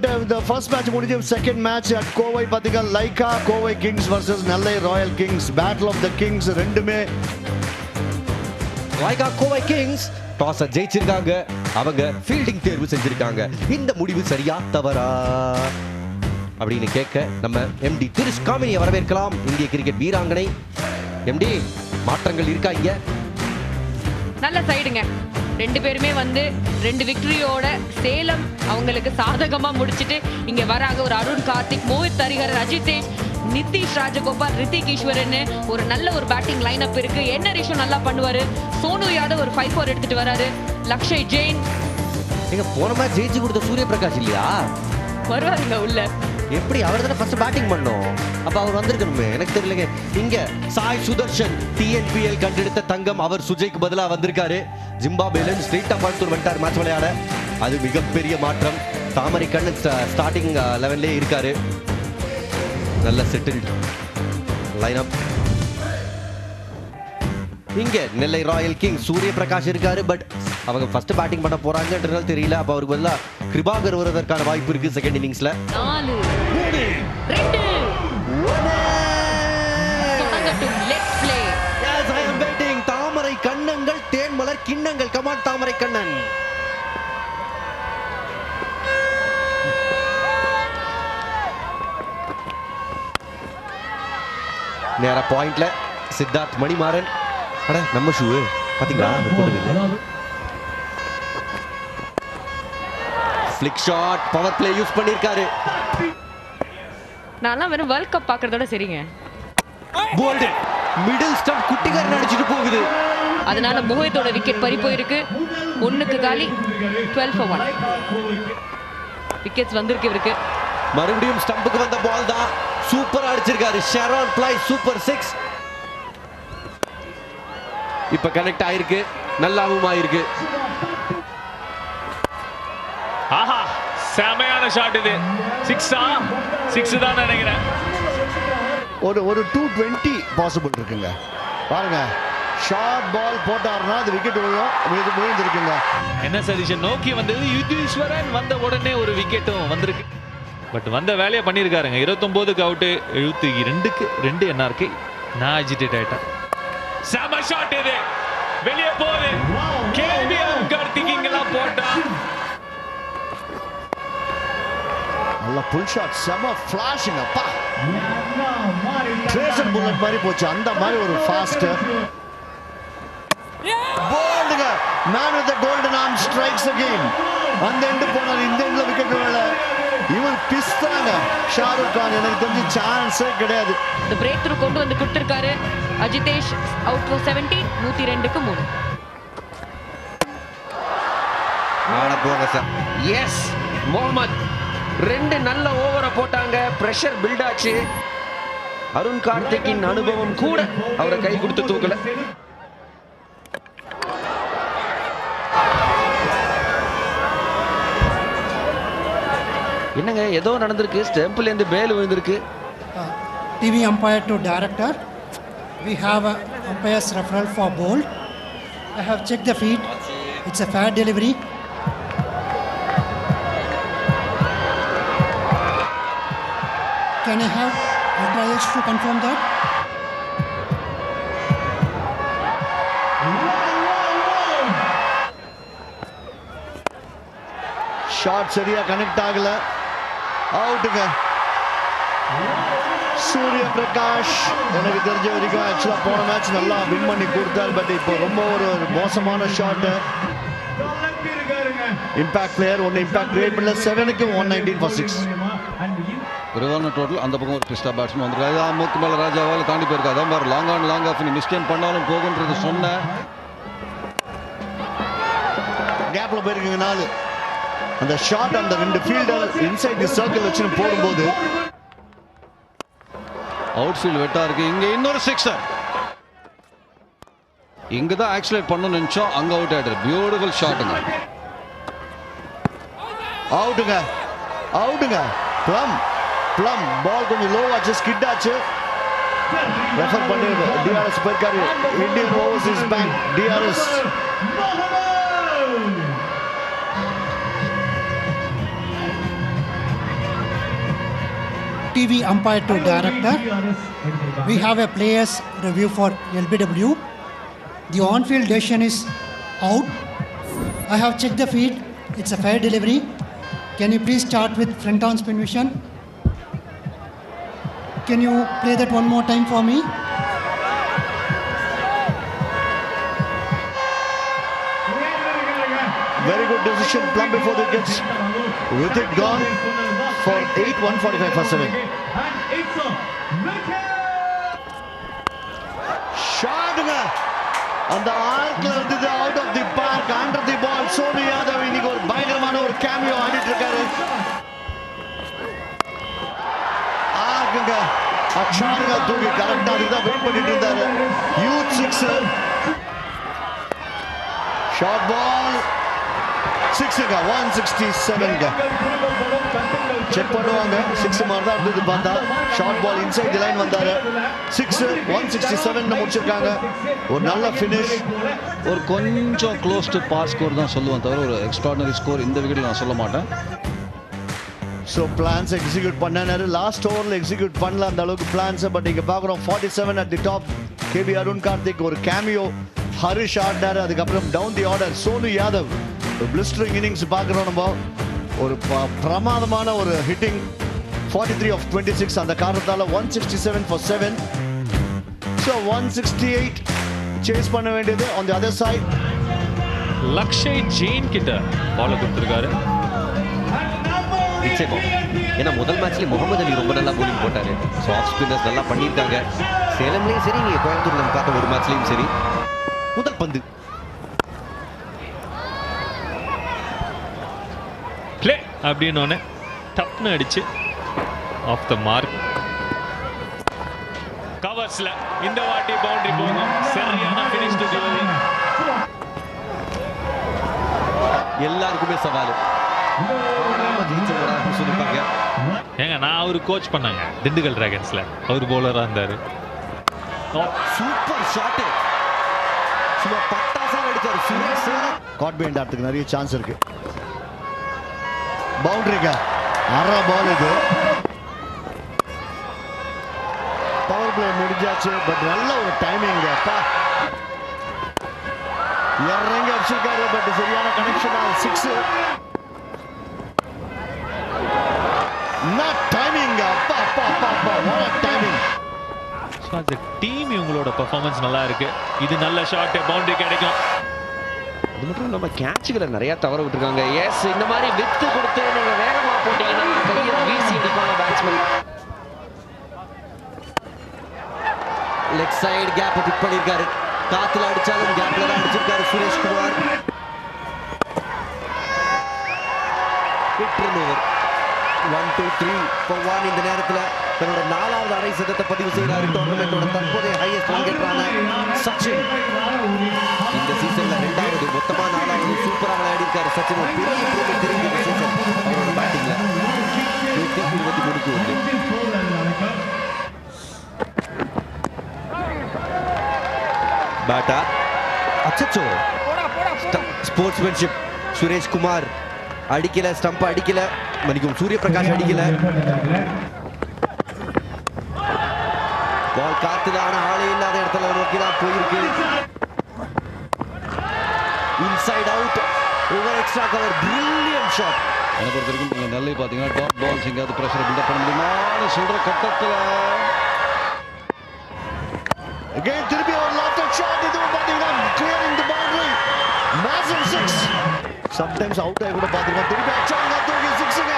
But இந்த first match முடிஞ்சு second match at Kovai பார்த்தீங்கன்னா Lyca Kovai kings versus Nellai royal kings battle of the kings ரெண்டுமே. Lyca Kovai kings டாஸை ஜெயிச்சிருக்காங்க. அவங்க ஃபீல்டிங் தேர்வு செஞ்சிருக்காங்க. இந்த முடிவு சரியா தவறா? அப்படின்னு கேட்க நம்ம எம்டி திரிஷ் காமினியை வரவேற்கலாம். இந்திய கிரிக்கெட் வீராங்கனை. எம்டி மாற்றங்கள் இருக்கா இங்க? நல்ல சைடுங்க ரெண்டு பேருமே வந்து ரெண்டு விக்டரியோட சேலம் அவங்களுக்கு சாதகமா முடிச்சிட்டு இங்க வராங்க. ஒரு அருண் கார்த்திக் மோஹித் ஹரிஹரன் அஜிதேஷ் நிதிஷ் ராஜகோபால் ரித்திக் ஈஸ்வரன் ஒரு நல்ல ஒரு பேட்டிங் லைன் அப் இருக்கு. என்ன ரேஷோ நல்லா பண்ணுவாரு. சோனு யாதவ் ஒரு ஃபைவ் ஃபோர் எடுத்துட்டு வராரு. லக்ஷய் ஜெயின். நீங்க போன மேட்ச் ஜெயிச்சு கொடுத்த சூரிய பிரகாஷ் இல்லையா? வருவாருங்க உள்ள. எப்படி அவர் தானே ஃபர்ஸ்ட் பேட்டிங் பண்ணோம்? அப்ப அவர் வந்திருக்கணுமே. எனக்கு தெரியலங்க. இங்க சாய் சுதர்ஷன் டிஎன்பிஎல் கண்டெடுத்த தங்கம் அவர் சுஜய்க்கு பதிலா வந்திருக்காரு. ஜிம்பாபேல ஸ்ட்ரீட்டா கோயம்புத்தூர் வந்துட்டார் மேட்ச் விளையாட. அது மிகப்பெரிய மாற்றம். தாமரை கண்ணன் ஸ்டார்டிங் லெவன்லேயே இருக்காரு. நல்ல செட்டில்டு லைனப் இங்க நெல்லை ராயல் கிங் சூரிய பிரகாஷ் இருக்காரு பட் அவங்க ஃபர்ஸ்ட் பேட்டிங் பண்ண போறாங்கன்றதால தெரியல. அப்ப அவருக்கு பதிலா கிருபாகர் வருவதற்கான வாய்ப்பு இருக்கு செகண்ட் இன்னிங்ஸ்ல கண்ணங்கள் தேன்மலர் கிண்ணங்கள். Come on Thamarai Kannan. நேரா பாயிண்ட்ல சித்தார்த் மணிமாறன். அட நம்ம ஷூ பாத்தீங்களா? Flick shot power play use பண்ணிருக்காரு. நான்லாம் வெறும் வேர்ல்ட் கப் பார்க்கறதோட சரிங்க. போல்டு மிடில் ஸ்டம்ப் குட்டிகாரன் அடிச்சிட்டு போகுது. அதனால மோஹித்தோட விக்கெட் பறி போயிருக்கு. ஒண்ணுக்கு காலி டுவெல் ஃபார் ஒன் விக்கெட்ஸ் வந்திருக்கு இவருக்கு. மறுபடியும் ஸ்டம்புக்கு வந்த பால் தான். சூப்பரா அடிச்சிருக்காரு. ஷெரான் பிளை சூப்பர் சிக்ஸ் இப்ப கனெக்ட் ஆயிருக்கு. நல்லாவும் ஆயிருக்கு. ஆஹா செமையான ஷாட் இது. சிக்ஸா சிக்ஸ் தான் நினைக்கிறேன். ஒரு ஒரு டூ டுவெண்ட்டி பாசிபிள் இருக்குங்க. பாருங்க. ஷார்ட் பால் போட்டாருன்னா அது விக்கெட் விழும். விழுந்திருக்குங்க. என்ன சதீஷன் நோக்கி வந்தது யுதீஸ்வரன் வந்த உடனே ஒரு விக்கெட்டும் வந்திருக்கு. பட் வந்த வேலையை பண்ணியிருக்காருங்க. இருபத்தொம்போதுக்கு அவுட்டு எழுபத்தி ரெண்டுக்கு ரெண்டு என்ஆர்கே. நான் அஜிடேட் ஆயிட்டேன். செம ஷாட் இது. வெளியே போகுது. கேள்வி கார்த்திக் இங்கெல்லாம் போட்டா. நல்ல புல் ஷாட் செம ஃபிளாஷிங் அப்பா ட்ரேசர் புல்லட் மாதிரி போச்சு. அந்த மாதிரி ஒரு fast man with golden arm strikes again அந்த எண்டு போனார் இந்த எண்ட்ல விக்கெட் விழல இவன் பிஸ்தாங்க ஷாருக் கான் எனக்கு தெரிஞ்சு சான்ஸே கிடையாது இந்த பிரேக் த்ரூ கொண்டு வந்து கொடுத்திருக்காரு அஜிதேஷ் அவுட் ஃபார் செவன்டீன் நூத்தி ரெண்டுக்கு மூணு போங்க சார் எஸ் முகமது ரெண்டு நல்ல ஓவரை போட்டாங்க பிரஷர் பில்ட் ஆச்சு அருண் கார்த்திக்கின் அனுபவம் கூட அவரை கை கொடுத்து தூக்கல என்னங்க ஏதோ நடந்திருக்கு ஸ்டெம்பிள் இருந்து பேல் விழுந்திருக்கு TV umpire to director. We have a umpire's referral for bold. I have checked the feed. It's a fair delivery. Can I have ultra to confirm that? Shot சரியா கனெக்ட் ஆகல அவுட்டுங்க சூரிய பிரகாஷ் எனக்கு தெரிஞ்ச வரைக்கும் ஆக்சுவலாக போன மேட்ச் நல்லா வின் பண்ணி கொடுத்தார் பட் இப்போ ரொம்ப ஒரு மோசமான ஷாட்டு இம்பாக்ட் பிளேயர் ஒன்று இம்பாக்ட் கிரியேட் பண்ணல செவனுக்கு ஒன் நைன்டீன் ஃபார் சிக்ஸ் குறைவான டோட்டல் அந்த பக்கம் ஒரு பிஸ்டா பேட்ஸ்மேன் வந்திருக்காரு. அதான் மூக்கு மேலே ராஜாவால் தாண்டி போயிருக்காரு. அதான் பாரு லாங் ஆன் லாங் ஆஃப் நீ மிஸ்டேக் பண்ணாலும் போகுன்றது சொன்னேன். கேப்ல போயிருக்குங்க நாலு. அந்த ஷாட் அந்த ரெண்டு ஃபீல்டர் இன்சைட் தி சர்க்கிள் வச்சுன்னு போடும்போது அவுட் ஃபீல்ட் வெட்டா இருக்கு. இங்க இன்னொரு சிக்ஸர் இங்க தான் ஆக்சிலேட் பண்ணணும்னு நினைச்சோம். அங்க அவுட் ஆயிட்டாரு. பியூட்டிஃபுல் ஷாட்டுங்க அவுட்டுங்க அவுட்டுங்க ப்ளம் ப்ளம் பால் கொஞ்சம் லோ ஆச்சு. ஸ்கிட் ஆச்சு. ரெஃபர் பண்ணி டிஆர்எஸ் போயிருக்காரு. Indian overseas bank DRS TV umpire to director. We have a player's review for LBW. The on-field decision is out. I have checked the feed. It's a fair delivery. Can you please start with front on spin vision? Can you play that one more time for me? Very good decision. Plum before the gets with it gone for 8 145 for 7. ஷாட்டுங்க அந்த ஆர்க்ல இருந்தது out of the park under the ball Soni Yadav இன்னைக்கு ஒரு பயங்கரமான ஒரு cameo ஆடிட்டு இருக்காரு ஆர்க்குங்க அக்ஷாருங்க தூக்கி கரெக்டா அதுக்கு தான் வெயிட் பண்ணிட்டு இருந்தாரு youth six short ball சிக்ஸுங்க one sixty செவனுங்க செக் பண்ணுவாங்க சிக்ஸ் மாதிரி தான் இருந்தது பார்த்தா short ball inside the line வந்தாரு சிக்ஸ் ஒன் சிக்ஸ்டி செவன் முடிச்சிருக்காங்க ஒரு நல்ல ஃபினிஷ் ஒரு கொஞ்சம் க்ளோஸ் டு பாஸ் ஸ்கோர் தான் சொல்லுவேன் தவிர ஒரு எக்ஸ்ட்ராடனரி ஸ்கோர் இந்த விக்கெட்டில் நான் சொல்ல மாட்டேன். ஸோ பிளான்ஸ் எக்ஸிக்யூட் பண்ணாரு லாஸ்ட் ஓவரில் எக்ஸிக்யூட் பண்ணல அந்த அளவுக்கு பிளான்ஸ் பட் இங்கே பார்க்குறோம் forty seven at the top KP Arun Karthik ஒரு கேமியோ ஹரிஷ் ஆடினாரு அதுக்கப்புறம் down the order Sonu Yadav blistering innings பார்க்குறோம் நம்ம. ஒரு ப- பிரமாதமான ஒரு hitting forty three off twenty six அந்த காரணத்தால் one sixty seven for seven so one sixty eight chase பண்ண வேண்டியது. On the other side Lakshay Jain கிட்ட பால கொடுத்துருக்காரு. நிச்சயமா. ஏன்னா முதல் மேட்ச்ல முகமது அலி ரொம்ப நல்லா bowling போட்டாரு. ஸோ ஆஃப் ஸ்பின்னர்ஸ் நல்லா பண்ணியிருக்காங்க. சேலம்லயும் சரி இங்க கோயம்புத்தூர்ல நம்ம பார்த்த ஒரு மேட்ச்லயும் சரி. முதல் பந்து. ப்ளே அப்படின்னு ஒன்று டப்னு அடிச்சு ஆஃப் த மார்க் கவர்ஸ்ல இந்த வாட்டி பவுண்டரி போகும் சரியான ஃபினிஷ் டு டெலிவரி எல்லாருக்குமே சவால். சொல்லிப்பாங்க ஏங்க நான் அவர் கோச் பண்ணாங்க திண்டுக்கல் டிராகன்ஸ்ல அவர் பவுலரா இருந்தாரு. சூப்பர் ஷாட் சும்மா பட்டாசா அடிச்சாரு காட் பைண்ட் ஆடுறதுக்கு நிறைய சான்ஸ் இருக்கு. பவுண்டரிங்க. அற பால் இது. பவர் பிளே முடிஞ்சாச்சு பட் நல்ல ஒரு டைமிங் அப்பா. இறங்கி அடிச்சிருக்காரு பட் சரியான கனெக்ஷன் சிக்ஸ் டைமிங் அப்பா அப்பா அப்பா அப்பா. டைமிங் டீம் இவங்களோட பெர்ஃபார்மன்ஸ் நல்லா இருக்கு. இது நல்ல ஷாட் பவுண்டரி கிடைக்கும். அது மட்டும் இல்லாம கேட்சுகளை நிறைய தவற விட்டுருக்காங்க. எஸ் இந்த மாதிரி வித்து கொடுத்து நீங்க வேகமா போட்டீங்கன்னா கையை வீசி அடிப்பாங்க batsman leg side gap pick பண்ணிருக்காரு காத்துல அடிச்சாலும் கேப்ல தான் அடிச்சிருக்காரு Suresh Kumar one two three four one இந்த நேரத்துல தன்னோட நாலாவது அரை சதத்தை பதிவு செய்கிறாரு. டோர்னமெண்டோட தற்போதைய ஹையஸ்ட் விக்கெட்டான சச்சின். இந்த சீசன்ல ரெண்டாவது மொத்தமா நாலாவது சூப்பரா விளையாடி இருக்காரு சச்சின். ஒரு பெரிய இம்ப்ரூவ்மெண்ட் தெரியுது இந்த சீசன் அவரோட பேட்டிங்ல நூத்தி இருபத்தி மூணுக்கு ஒன்று பேட்டா அச்சச்சோ. ஸ்போர்ட்ஸ்மேன்ஷிப் சுரேஷ் குமார் அடிக்கல ஸ்டம்ப் அடிக்கல. மன்னிக்கும் சூரிய பிரகாஷ் அடிக்கல. பால் காத்துல ஆனா ஆளே இல்லாத இடத்துல நோக்கி தான் போயிருக்கு. Inside out over extra cover brilliant shot என்னை பொறுத்த வரைக்கும் நீங்கள் நெல்லை பார்த்தீங்கன்னா டாப் பால்ஸ் எங்கேயாவது ப்ரெஷரை பில்டப் பண்ண முடியுமான்னு சொல்கிற கட்டத்தில். Again, திருப்பி ஒரு லாஃப்ட் ஷாட் இதுவும் பாத்தீங்கன்னா clearing the boundary massive six sometimes out ஆகி கூட பாத்துருக்கோம் திருப்பி அச்சாங்க தூக்கி சிக்ஸுங்க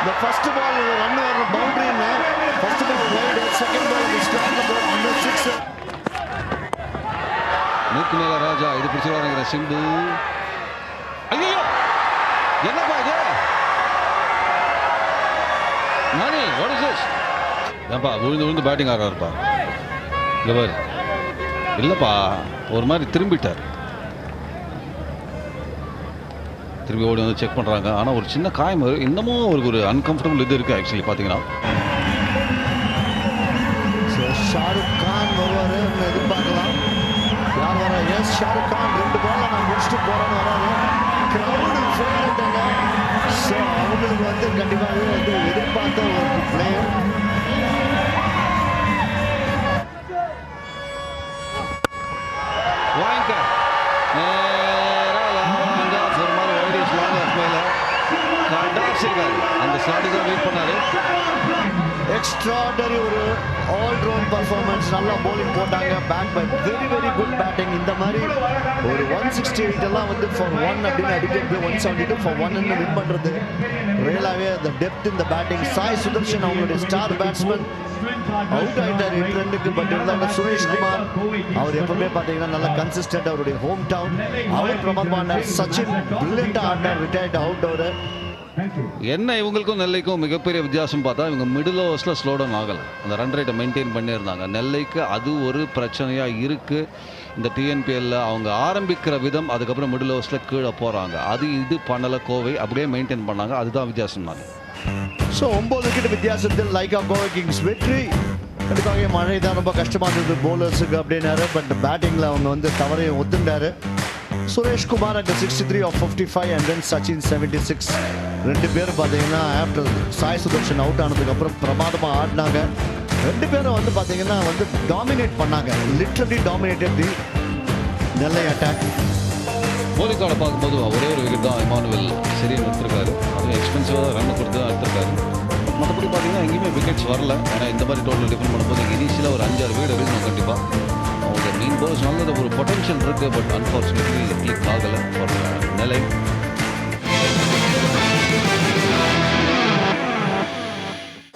இந்த ஃபர்ஸ்ட் பால் ரன் வரணும். பவுண்டரின்னு first ball wide second ball strong ball six மூக்கு மேல ராஜா இது பிடிச்சி வரங்கிற சிம்பு. ஐயோ என்னப்பா இது? மணி வாட் இஸ் திஸ் ஏன்பா விழுந்து விழுந்து பேட்டிங் ஆடுறாருப்பா. இல்லை பாரு. இல்லைப்பா ஒரு மாதிரி திரும்பிட்டார். திரும்பி ஓடி வந்து செக் பண்ணுறாங்க ஆனால் ஒரு சின்ன காயம் இருக்கு. இன்னமும் ஒரு ஒரு அன்கம்ஃபர்டபுள் இது இருக்குது ஆக்சுவலி பார்த்தீங்கன்னா ஷாருக் கான் வருவாரு எதிர்பார்க்கலாம். யார் வரா? எஸ் ஷாருக் கான் ரெண்டு பால் நான் முடிச்சுட்டு போறேன்னு வராரு. கிரௌடு ஃபேவரட்டாங்க ஸோ அவங்களுக்கு வந்து கண்டிப்பாகவே எதிர்பார்த்த ஒரு பிளேயர் கடாசிருக்காரு தான் வெயிட் பண்ணாரு. எக்ஸ்ட்ராடரி ஒரு ஆல் ரவுண்ட் பர்ஃபார்மன்ஸ் நல்லா போலிங் போட்டாங்க. Bat by very very good batting இந்த மாதிரி ஒரு ஒன் சிக்ஸ்டி எயிட் எல்லாம் வந்து ஃபார் ஒன் அப்படின்னு அடிக்கிறது one seventy two for one win பண்ணுறது ரியலாகவே அந்த டெப்த் இந்த பேட்டிங் சாய் சுதர்ஷன் அவங்களுடைய ஸ்டார் பேட்ஸ்மேன் அவுட் ஆயிட்டார் எட்டு பட் இருந்தாங்க சுரேஷ் குமார் அவர் எப்பவுமே பார்த்தீங்கன்னா நல்லா கன்சிஸ்டன்ட் அவருடைய ஹோம் டவுன் அவர் பிரமாதமா சச்சின் பிரில்லியண்டாக ஆடினார் ரிட்டையர்ட் அவுட் அவர் என்ன இவங்களுக்கும் நெல்லைக்கும் மிகப்பெரிய வித்தியாசம் பார்த்தா இவங்க மிடில் ஓவர்ஸில் ஸ்லோ டவுன் ஆகலை அந்த ரன் ரேட்டை மெயின்டைன் பண்ணியிருந்தாங்க. நெல்லைக்கு அது ஒரு பிரச்சனையாக இருக்குது இந்த டிஎன்பிஎல்ல அவங்க ஆரம்பிக்கிற விதம் அதுக்கப்புறம் மிடில் ஓவர்ஸில் கீழே போகிறாங்க அது இது பண்ணலை கோவை அப்படியே மெயின்டைன் பண்ணாங்க. அதுதான் வித்தியாசம் நாங்கள் ஸோ ஒன்பது விக்கெட் வித்தியாசத்தில் லைக்கா கோவை கிங்ஸ் வெற்றி. கண்டிப்பாக மழை தான் ரொம்ப கஷ்டமா இருந்தது. போலர்ஸுக்கு அப்படின்னாரு பட் பேட்டிங்கில் அவங்க வந்து தவறையும் ஒத்துண்டாரு. சுரேஷ் குமார் அங்கே sixty three off fifty five and then Sachin seventy six ரெண்டு பேரும் பார்த்தீங்கன்னா ஆஃப்டர் சாய் சுதர்ஷன் அவுட் ஆனதுக்கப்புறம் பிரமாதமாக ஆடினாங்க. ரெண்டு பேரும் வந்து பார்த்தீங்கன்னா வந்து டாமினேட் பண்ணாங்க. Literally dominated the Nellai attack கோலிக்கார்டை பார்க்கும்போது ஒரே ஒரு விக்கெட் தான் இமானுவல் சரியாக எடுத்திருக்காரு அதுவும் எக்ஸ்பென்சிவாக ரன் கொடுத்து தான் எடுத்திருக்காரு. மற்றபடி பார்த்தீங்கன்னா எங்கேயுமே விக்கெட்ஸ் வரல. ஏன்னா இந்த மாதிரி டோட்டல் டிஃபெண்ட் பண்ணும்போது இனிஷியலாக ஒரு அஞ்சாறு வீடு இருக்கணும் கண்டிப்பாக அவங்க வந்தது நல்லது ஒரு பொட்டன்ஷியல் இருக்குது பட் அன்ஃபார்ச்சுனேட்லி கிளிக் ஆகலை. ஒரு நிலை.